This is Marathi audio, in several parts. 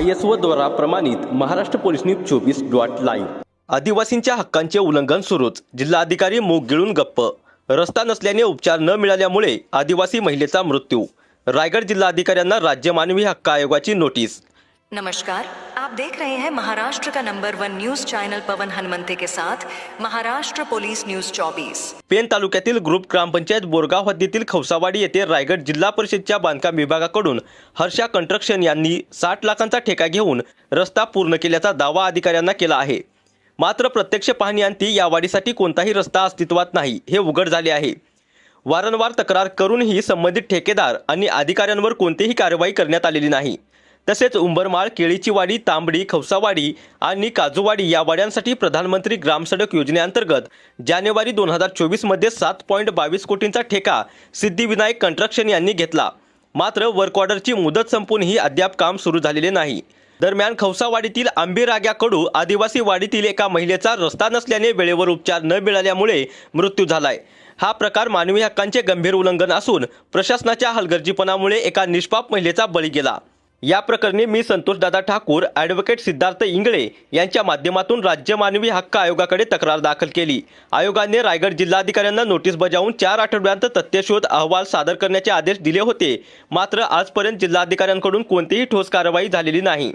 आय एस ओ द्वारा प्रमाणित महाराष्ट्र पोलीस न्यूज चोवीस डॉट लाईव्ह. आदिवासींच्या हक्कांचे उल्लंघन सुरूच. जिल्हाधिकारी मूग गिळून गप्प. रस्ता नसल्याने उपचार न मिळाल्यामुळे आदिवासी महिलेचा मृत्यू. रायगड जिल्हाधिकाऱ्यांना राज्य मानवी हक्क आयोगाची नोटीस. नमस्कार आप देख रहे हैं महाराष्ट्र का number one news channel Pavan Hanumante के साथ महाराष्ट्र पोलीस न्यूज 24 पेन तालुक्यातील ग्रुप ग्रामपंचायत बोरगाव हद्दीतील खवसावाडी येथे रायगड जिल्हा परिषदच्या बांधकाम विभागाकडून हर्षा कंस्ट्रक्शन यांनी साठ लाखांचा ठेका घेऊन रस्ता पूर्ण केल्याचा दावा अधिकाऱ्यांना केला आहे. मात्र प्रत्यक्ष पाहणीअंती या वाढीसाठी कोणताही रस्ता अस्तित्वात नाही हे उघड झाले आहे. वारंवार तक्रार करूनही संबंधित ठेकेदार आणि अधिकाऱ्यांवर कोणतीही कारवाई करण्यात आलेली नाही. तसेच उंबरमाळ केळीची वाडी तांबडी खवसावाडी आणि काजूवाडी या वाड्यांसाठी प्रधानमंत्री ग्रामसडक योजनेअंतर्गत जानेवारी दोन हजार चोवीसमध्ये सात पॉईंट बावीस कोटींचा ठेका सिद्धिविनायक कंट्रक्शन यांनी घेतला. मात्र वर्क ऑर्डरची मुदत संपूनही अद्याप काम सुरू झालेले नाही. दरम्यान खवसावाडीतील आंबेराग्याकडू आदिवासी वाडीतील एका महिलेचा रस्ता नसल्याने वेळेवर उपचार न मिळाल्यामुळे मृत्यू झालाय. हा प्रकार मानवी हक्कांचे गंभीर उल्लंघन असून प्रशासनाच्या हलगर्जीपणामुळे एका निष्पाप महिलेचा बळी गेला. या प्रकरणी मी संतोषदादा ठाकूर ॲडव्होकेट सिद्धार्थ इंगळे यांच्या माध्यमातून राज्य मानवी हक्क आयोगाकडे तक्रार दाखल केली. आयोगाने रायगड जिल्हाधिकाऱ्यांना नोटीस बजावून चार आठवड्यांत तथ्यशोध अहवाल सादर करण्याचे आदेश दिले होते. मात्र आजपर्यंत जिल्हाधिकाऱ्यांकडून कोणतीही ठोस कारवाई झालेली नाही.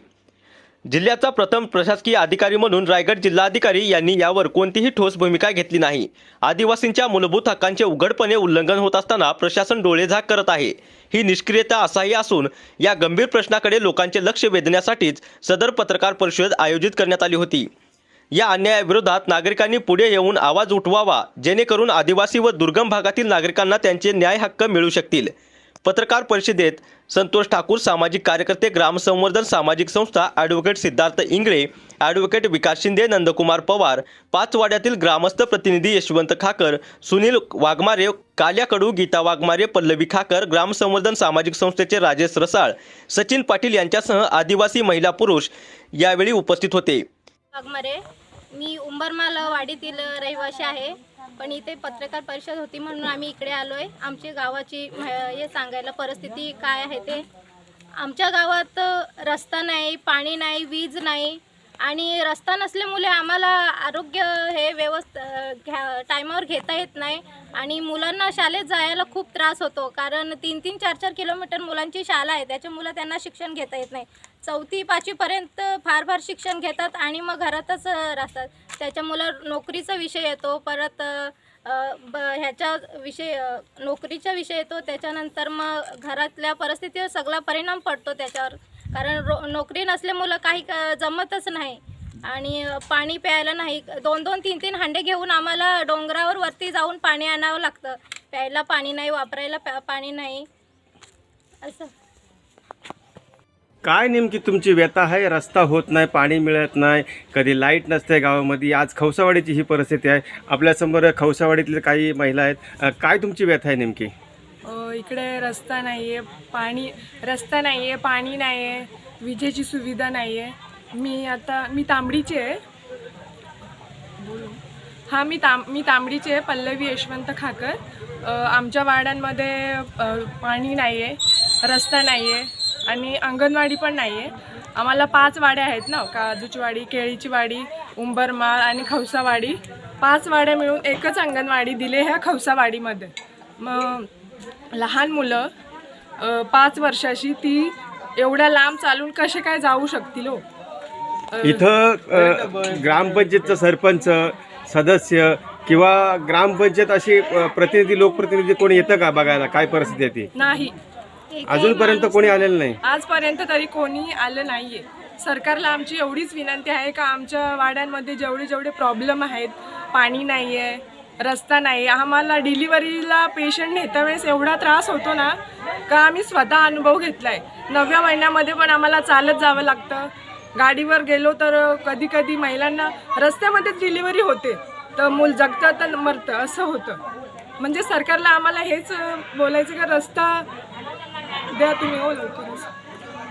जिल्ह्याचा प्रथम प्रशासकीय अधिकारी म्हणून रायगड जिल्हाधिकारी यांनी यावर कोणतीही ठोस भूमिका घेतली नाही. आदिवासींच्या मूलभूत हक्कांचे उघडपणे उल्लंघन होत असताना प्रशासन डोळेझाक करत आहे. ही निष्क्रियता असाही असून या गंभीर प्रश्नाकडे लोकांचे लक्ष वेधण्यासाठीच सदर पत्रकार परिषद आयोजित करण्यात आली होती. या अन्यायाविरोधात नागरिकांनी पुढे येऊन आवाज उठवावा जेणेकरून आदिवासी व दुर्गम भागातील नागरिकांना त्यांचे न्याय हक्क मिळू शकतील. पत्रकार परिषदेत संतोष ठाकूर सामाजिक कार्यकर्ते ग्रामसंवर्धन सामाजिक संस्था ॲडव्होकेट सिद्धार्थ इंगळे ॲडव्होकेट विकास शिंदे नंदकुमार पवार पाचवाड्यातील ग्रामस्थ प्रतिनिधी यशवंत खाकर सुनील वाघमारे काल्याकडू गीता वाघमारे पल्लवी खाकर ग्रामसंवर्धन सामाजिक संस्थेचे राजेश रसाळ सचिन पाटील यांच्यासह आदिवासी महिला पुरुष यावेळी उपस्थित होते. वाघमारे मी उंबरमाल वाडीतील रहिवासी आहे. पण इथे पत्रकार परिषद होती म्हणून आम्ही इकडे आलो आहे आमची गावाची हे सांगायला परिस्थिती काय आहे ते. आमच्या गावात रस्ता नाही पाणी नाही वीज नाही. आणि रस्ता नसल्यामुळे आम्हाला आरोग्य हे व्यवस्थ घ्या टायमावर घेता येत नाही. आणि मुलांना शाळेत जायला खूप त्रास होतो. कारण तीन तीन चार चार किलोमीटर मुलांची शाळा आहे. त्याच्यामुळे त्यांना शिक्षण घेता येत नाही. चौथी पाचवीपर्यंत फार फार शिक्षण घेतात आणि मग घरातच राहतात. त्याच्यामुळं नोकरीचा विषय येतो परत ब ह्याच्या विषय नोकरीचा विषय येतो त्याच्यानंतर मग घरातल्या परिस्थितीवर सगळा परिणाम पडतो त्याच्यावर. कारण रो नोकरी नसल्यामुळं काही क- जमतच नाही. आणि पाणी प्यायला नाही. दोन दोन तीन तीन हांडे घेऊन आम्हाला डोंगरावर वरती जाऊन पाणी आणावं लागतं. प्यायला पाणी नाही वापरायला प्या पाणी नाही. असं. काय नेमकी तुमची व्यथा आहे? रस्ता होत नाही पाणी मिळत नाही कधी लाइट नसते गावामध्ये. आज खवसावाडीची ही परिस्थिती आहे. आपल्यासमोर खवसावाडीतले काही महिला आहेत. काय तुमची व्यथा आहे नेमकी? इकडे रस्ता नाही आहे पाणी रस्ता नाही आहे पाणी नाही आहे विजेची सुविधा नाही आहे मी आता मी तांबडीची आहे. हां मी तां मी तांबडीची आहे पल्लवी यशवंत खाकर. आमच्या वाड्यांमध्ये पाणी नाही आहे रस्ता नाही आहे आणि अंगणवाडी पण नाही आहे आम्हाला पाच वाड्या आहेत ना काजूची वाडी केळीची वाडी उंबरमाळ आणि खवसावाडी पाच वाड्या मिळून एकच अंगणवाडी दिले ह्या खवसावाडीमध्ये मग लहान मुलं पाच वर्षाची ती एवढ्या लांब चालून कसे काय जाऊ शकतील हो? इथं ग्रामपंचायतचं सरपंच सदस्य किंवा ग्रामपंचायत अशी प्रतिनिधी लोकप्रतिनिधी कोणी येतं का बघायला? काय परिस्थिती आहे ती? नाही. अजूनपर्यंत कोणी आलेलं नाही. आजपर्यंत तरी कोणी आलं नाहीये. सरकारला आमची एवढीच विनंती आहे का आमच्या वाड्यांमध्ये जेवढे जेवढे प्रॉब्लेम आहेत पाणी नाही आहे रस्ता नाही आहे आम्हाला डिलिव्हरीला पेशंट नेता वेळेस एवढा त्रास होतो ना का आम्ही स्वतः अनुभव घेतला आहे नवव्या महिन्यामध्ये पण आम्हाला चालत जावं लागतं. गाडीवर गेलो तर कधी कधी महिलांना रस्त्यामध्येच डिलिव्हरी होते. तर मूल जगतं तर मरतं असं होतं. म्हणजे सरकारला आम्हाला हेच बोलायचं का रस्ता द्या तुम्ही हो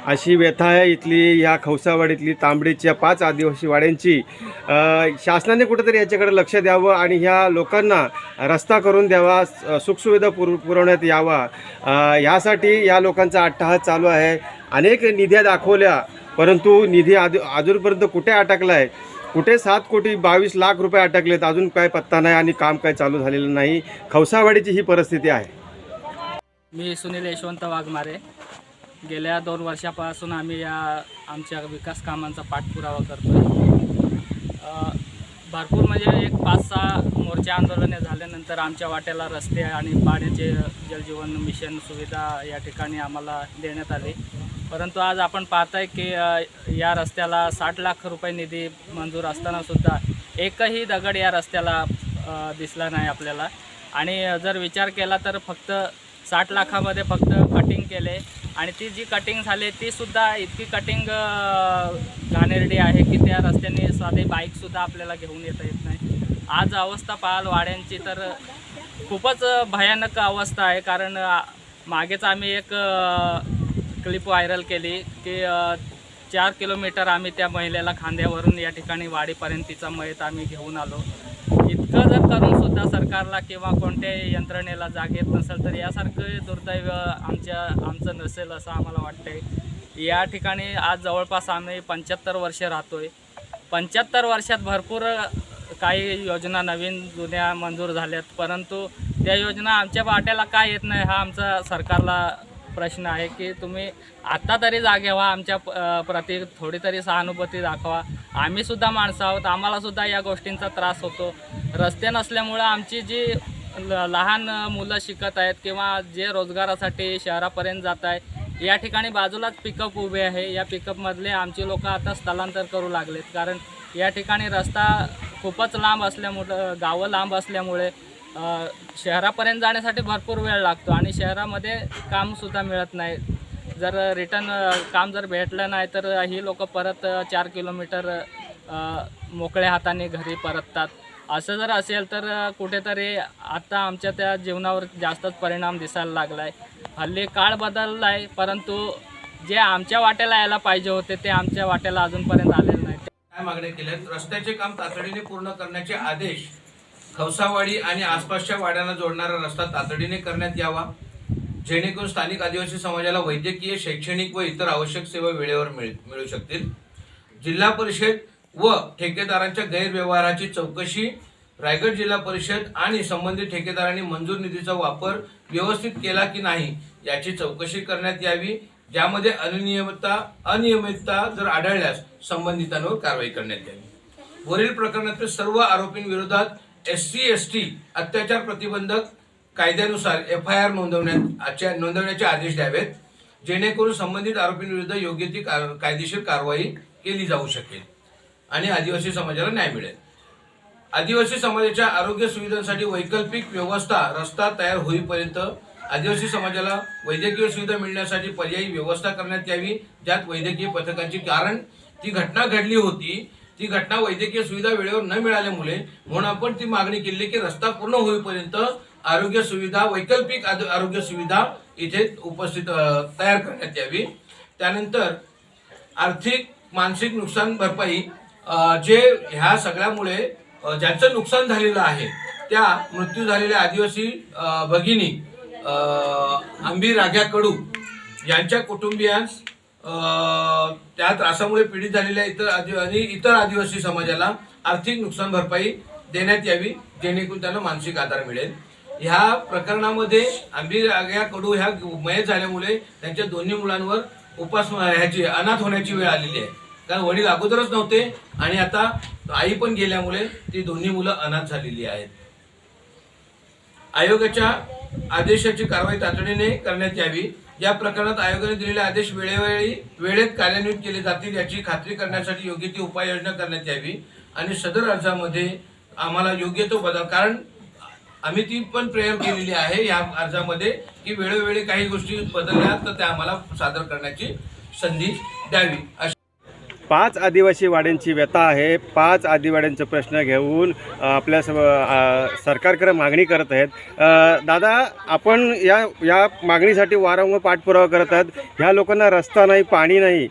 अशी व्यथा आहे इथली ह्या खवसावाडीतली तांबडीच्या पाच आदिवासी वाड्यांची. अ, शासनाने कुठेतरी याच्याकडे लक्ष द्यावं आणि ह्या लोकांना रस्ता करून द्यावा स- सुखसुविधा पुर पुरवण्यात यावा. अ, ह्यासाठी या लोकांचा अट्टहास चालू आहे. अनेक निध्या दाखवल्या परंतु निधी आद अजूनपर्यंत कुठे अटकला आहे कुठे सात कोटी बावीस लाख रुपये अटकलेत? अजून काय पत्ता नाही आणि काम काय चालू झालेलं नाही? खवसावाडीची ही परिस्थिती आहे. मी सुनील यशवंत वाघमारे. गेल्या दोन वर्षापासून आम्ही या आमच्या विकास कामांचा पाठपुरावा करतो आहे भरपूर म्हणजे एक पाच सहा मोर्चा आंदोलने झाल्यानंतर आमच्या वाट्याला रस्ते आणि पाण्याचे जलजीवन मिशन सुविधा या ठिकाणी आम्हाला देण्यात आली. परंतु आज आपण पाहताय की या रस्त्याला साठ लाख रुपये निधी मंजूर असतानासुद्धा एकही दगड या रस्त्याला दिसला नाही आपल्याला. आणि जर विचार केला तर फक्त साठ लाखामध्ये फक्त कटिंग केले. आणि ती जी कटिंग झाली तीसुद्धा इतकी कटिंग घाणेरडी आहे की त्या रस्त्याने साधे बाईकसुद्धा आपल्याला घेऊन येता येत नाही. आज अवस्था पाहाल वाड्यांची तर खूपच भयानक अवस्था आहे. कारण मागेच आम्ही एक क्लिप व्हायरल केली की चार किलोमीटर आम्ही त्या महिलेला खांद्यावरून या ठिकाणी वाडीपर्यंत तिचा मयत आम्ही घेऊन आलो. इतकं जर करून सुद्धा सरकारला किंवा कोणत्याही यंत्रणेला जाग येत नसेल तर यासारखं दुर्दैव आमच्या आमचं नसेल असं आम्हाला वाटतं या ठिकाणी आज जवळपास आम्ही पंच्याहत्तर वर्ष आहे पंच्याहत्तर वर्षात भरपूर काही योजना नवीन जुन्या मंजूर झाल्यात. परंतु त्या योजना आमच्या वाट्याला काय येत नाही हा आमचा सरकारला प्रश्न आहे की तुम्ही आत्ता तरी जागे व्हा आमच्या प्रति थोडी तरी सहानुभूती दाखवा. आम्हीसुद्धा माणसं आहोत आम्हालासुद्धा या गोष्टींचा त्रास होतो. रस्ते नसल्यामुळं आमची जी ल- लहान मुलं शिकत आहेत किंवा जे रोजगारासाठी शहरापर्यंत जात आहे या ठिकाणी बाजूलाच पिकअप उभे आहे. या पिकअपमधले आमची लोक आता स्थलांतर करू लागलेत. कारण या ठिकाणी रस्ता खूपच लांब असल्यामुळं गावं लांब असल्यामुळे शहरापर्यंत जाण्यासाठी भरपूर वेळ लागतो आणि शहरामध्ये कामसुद्धा मिळत नाही. जर रिटर्न काम जर भेटलं नाही तर ही लोक परत चार किलोमीटर मोकळ्या हाताने घरी परततात. असं जर असेल तर कुठेतरी आता आमच्या त्या जीवनावर जास्तच परिणाम दिसायला लागला आहे हल्ली काळ बदलला आहे परंतु जे आमच्या वाट्याला यायला पाहिजे होते ते आमच्या वाट्याला अजूनपर्यंत आलेलं नाही. काय मागण्या केल्या रस्त्याचे काम तातडीने पूर्ण करण्याचे आदेश खवसावाडी आणि आसपासच्या वाड्यांना जोडणारा रस्ता तातडीने करण्यात यावा जेणेकरून स्थानिक आदिवासी समाजाला वैद्यकीय शैक्षणिक व इतर आवश्यक सेवा वेळेवर मिळ मिळू शकतील. जिल्हा परिषद व ठेकेदारांच्या गैरव्यवहाराची चौकशी रायगड जिल्हा परिषद आणि संबंधित ठेकेदारांनी मंजूर निधीचा वापर व्यवस्थित केला की नाही याची चौकशी करण्यात यावी. ज्यामध्ये अनियमितता अनियमितता जर आढळल्यास संबंधितांवर कारवाई करण्यात यावी. वरील प्रकरणातील सर्व आरोपींविरोधात एस सी एस टी अत्याचार प्रतिबंधक कायद्यानुसार एफ आय आर नोंदवण्याच्या नोंदवण्याचे आदेश द्यावेत जेणेकरून संबंधित आरोपींविरुद्ध योग्य ती कायदेशीर कारवाई केली जाऊ शकेल आणि आदिवासी समाजाला न्याय मिळेल. आदिवासी समाजाच्या आरोग्य सुविधांसाठी वैकल्पिक व्यवस्था रस्ता तयार होईपर्यंत आदिवासी समाजाला वैद्यकीय सुविधा मिळण्यासाठी पर्यायी व्यवस्था करण्यात यावी ज्यात वैद्यकीय पथकांची कारण. ती घटना घडली होती ती घटना वैद्यकीय सुविधा वेळेवर न मिळाल्यामुळे म्हणून आपण ती मागणी केली की रस्ता पूर्ण होईपर्यंत आरोग्य सुविधा वैकल्पिक आरोग्य सुविधा इथे उपस्थित तयार करण्यात यावी. त्यानंतर आर्थिक मानसिक नुकसान भरपाई जे ह्या सगळ्यामुळे ज्यांचं नुकसान झालेलं आहे त्या मृत्यू झालेल्या आदिवासी भगिनी आंबी अंबी कडू यांच्या कुटुंबियांस त्या त्रासामुळे पीडित झालेल्या इतर आदि आणि इतर आदिवासी समाजाला आर्थिक नुकसान भरपाई देण्यात यावी जेणेकरून त्यांना मानसिक आधार मिळेल. ह्या प्रकरणामध्ये आंबी राग्या कडू ह्या मयत झाल्यामुळे त्यांच्या दोन्ही मुलांवर उपास ह्याची अनाथ होण्याची वेळ आलेली आहे. कारण वडील अगोदरच नव्हते आणि आता आई पण गेल्यामुळे ती दोन्ही मुलं अनाथ झालेली आहेत. आयोगाच्या आदेशाची कारवाई तातडीने करण्यात यावी. या प्रकरणात आयोगाने दिलेले आदेश वेळोवेळी वेळेत कार्यान्वित केले जातील याची खात्री करण्यासाठी योग्य ती उपाययोजना करण्यात यावी आणि सदर अर्जामध्ये आम्हाला योग्य तो बदल कारण आम्ही ती पण प्रयोग केलेली आहे या अर्जामध्ये की वेळोवेळी काही गोष्टी बदलल्या तर त्या आम्हाला सादर करण्याची संधी द्यावी. अशी पाच आदिवासी वाड्यांची व्यथा आहे. पाच आदिवाड्यांचे प्रश्न घेऊन आपल्या स सरकारकडे मागणी करत आहेत. दादा आपण या या मागणीसाठी वारंवार पाठपुरावा करत आहात. ह्या लोकांना रस्ता नाही पाणी नाही.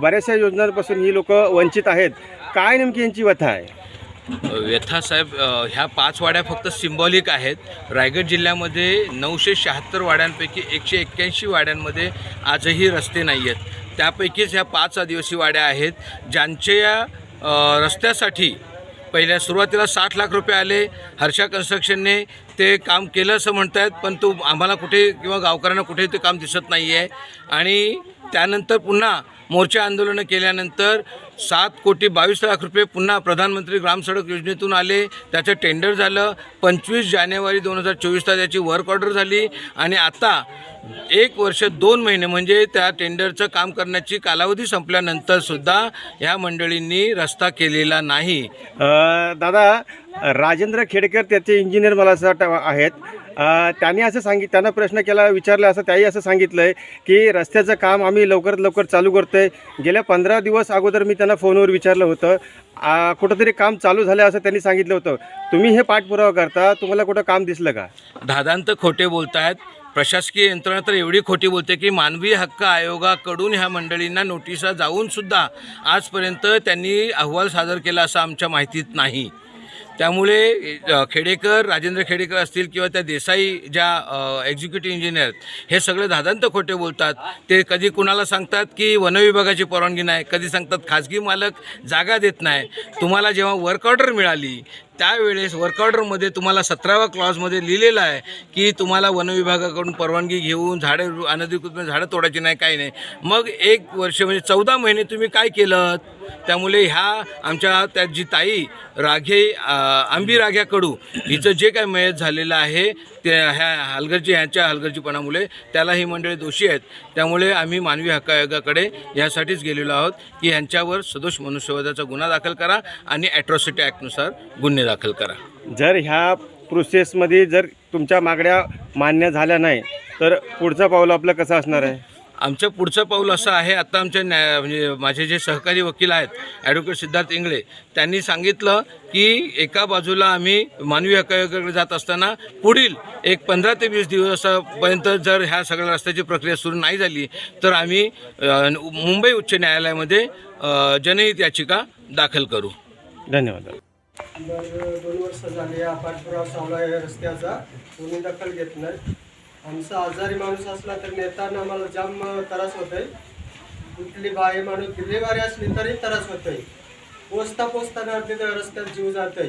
बऱ्याचशा योजनांपासून ही लोक वंचित आहेत. काय नेमकी यांची व्यथा आहे? व्यथा साहेब ह्या पाच वाड्या फक्त सिम्बॉलिक आहेत. रायगड जिल्ह्यामध्ये नऊशे शहात्तर वाड्यांपैकी एकशे एक्क्याऐंशी वाड्यांमध्ये आजही रस्ते नाही आहेत. त्यापैकीच ह्या पाच आदिवासी वाड्या आहेत ज्यांच्या या रस्त्यासाठी पहिल्या सुरुवातीला साठ लाख रुपये आले. हर्षा कन्स्ट्रक्शनने ते काम केलं असं म्हणत आहेत पण तो आम्हाला कुठे किंवा गावकऱ्यांना कुठे ते काम दिसत नाही आहे आणि त्यानंतर पुन्हा मोर्चा आंदोलनं केल्यानंतर सात कोटी बावीस लाख रुपये पुन्हा प्रधानमंत्री ग्रामसडक योजनेतून आले. त्याचं टेंडर झालं. पंचवीस जानेवारी दोन हजार चोवीसला त्याची वर्क ऑर्डर झाली. आणि आता एक वर्ष दोन महिने म्हणजे त्या टेंडरचं काम करण्याची कालावधी संपल्यानंतर सुद्धा ह्या मंडळींनी रस्ता केलेला नाही. अ, दादा राजेंद्र खेडकर त्याचे इंजिनियर मला असं वाटतं आहेत. अ, त्यांनी असं सांगित त्यांना प्रश्न केला विचारला असं त्याही असं सांगितलं आहे की रस्त्याचं काम आम्ही लवकरात लवकर चालू करतो आहे गेल्या पंधरा दिवस अगोदर मी त्यांना फोनवर विचारलं होतं. आ, कुठंतरी काम चालू झालं असं त्यांनी सांगितलं होतं. तुम्ही हे पाठपुरावा करता तुम्हाला कुठं काम दिसलं का? दादांत खोटे बोलत आहेत प्रशासकीय यंत्रणा तर एवढी खोटी बोलते की मानवी हक्क आयोगाकडून ह्या मंडळींना नोटिसा जाऊनसुद्धा आजपर्यंत त्यांनी अहवाल सादर केला असं आमच्या माहितीत नाही. त्यामुळे खेडेकर राजेंद्र खेडेकर असतील किंवा त्या देसाई ज्या एक्झिक्युटिव्ह इंजिनियर हे सगळे धादांत खोटे बोलतात. ते कधी कुणाला सांगतात की वनविभागाची परवानगी नाही कधी सांगतात खाजगी मालक जागा देत नाही. तुम्हाला जेव्हा वर्क ऑर्डर मिळाली त्यावेळेस वर्कऑर्डरमध्ये तुम्हाला सतराव्या क्लॉजमध्ये लिहिलेलं आहे की तुम्हाला वनविभागाकडून परवानगी घेऊन झाडे अनधिकृत झाडं तोडायची नाही काही नाही. मग एक वर्ष म्हणजे चौदा महिने तुम्ही काय केलं? त्यामुळे ह्या आमच्या त्या जी ताई राघे आंबी राघ्याकडू हिचं जे काय मयत झालेलं आहे त्या ह्या हलगर्जी ह्यांच्या हलगर्जीपणामुळे त्याला ही मंडळी दोषी आहेत. त्यामुळे आम्ही मानवी हक्क आयोगाकडे यासाठीच गेलेलो आहोत की ह्यांच्यावर सदोष मनुष्यवधाचा गुन्हा दाखल करा आणि ॲट्रॉसिटी ॲक्टनुसार गुन्हे दाखल करा. जर ह्या प्रोसेसमध्ये जर तुमच्या मागण्या मान्य झाल्या नाही तर पुढचं पाऊल आपलं कसं असणार आहे? आमचं पुढचं पाऊल असं आहे आता आमच्या न्याय म्हणजे माझे जे सहकारी वकील आहेत ॲडव्होकेट सिद्धार्थ इंगळे त्यांनी सांगितलं की एका बाजूला आम्ही मानवी हक्क आयोगाकडे जात असताना पुढील एक पंधरा ते वीस दिवसापर्यंत जर ह्या सगळ्या रस्त्याची प्रक्रिया सुरू नाही झाली तर आम्ही मुंबई उच्च न्यायालयामध्ये जनहित याचिका दाखल करू. धन्यवाद. दोन वर्ष झाली हा पाठपुरावा चालू आहे रस्त्याचा कोणी दखल घेत नाही. आमचा आजारी माणूस असला तर नेताना आम्हाला जाम त्रास होतोय. कुठली बाई माणूस डिलिव्हरी असली तरी त्रास होतोय. पोचता पोचताना तिथं रस्त्यात जीव जातोय.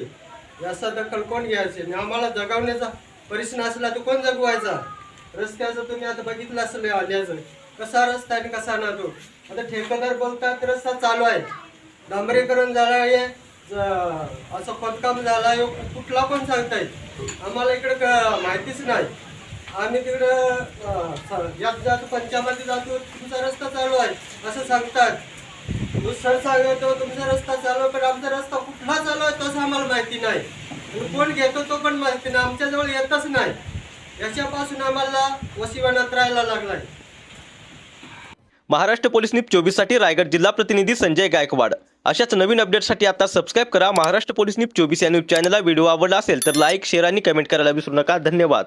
याचा दखल कोण घ्यायचे? आणि आम्हाला जगवण्याचा परिसर असला तर कोण जगवायचा? रस्त्याचं तुम्ही आता बघितलं असेल आल्याचं. कसा रस्ता आणि कसा ना तो. आता ठेकेदार बोलतात रस्ता चालू आहे. डांबरीकरण झालं आहे. असं खोदकाम झालं आहे. कुठला पण सांगताय? आम्हाला इकडं क- माहितीच नाही. आम्ही तिकडं यात जातो पंचामध्ये जातो तुमचा रस्ता चालू आहे असं सांगतात. दुसरं सांगतो तुमचा रस्ता चालू आहे पण आमचा रस्ता कुठला चालू आहे तसं आम्हाला माहिती नाही. आणि कोण घेतो तो पण माहिती नाही आमच्याजवळ येतच नाही. याच्यापासून आम्हाला वशिवानात राहायला लागलाय. महाराष्ट्र पोलीस न्यूज चोवीससाठी रायगड जिल्हा प्रतिनिधी संजय गायकवाड. अशाच नवीन अपडेटसाठी आता सबस्क्राईब करा. महाराष्ट्र पोलीस न्यूज चोवीस या न्यूज चॅनलला व्हिडिओ आवडला असेल तर लाईक शेअर आणि कमेंट करायला विसरू नका. धन्यवाद.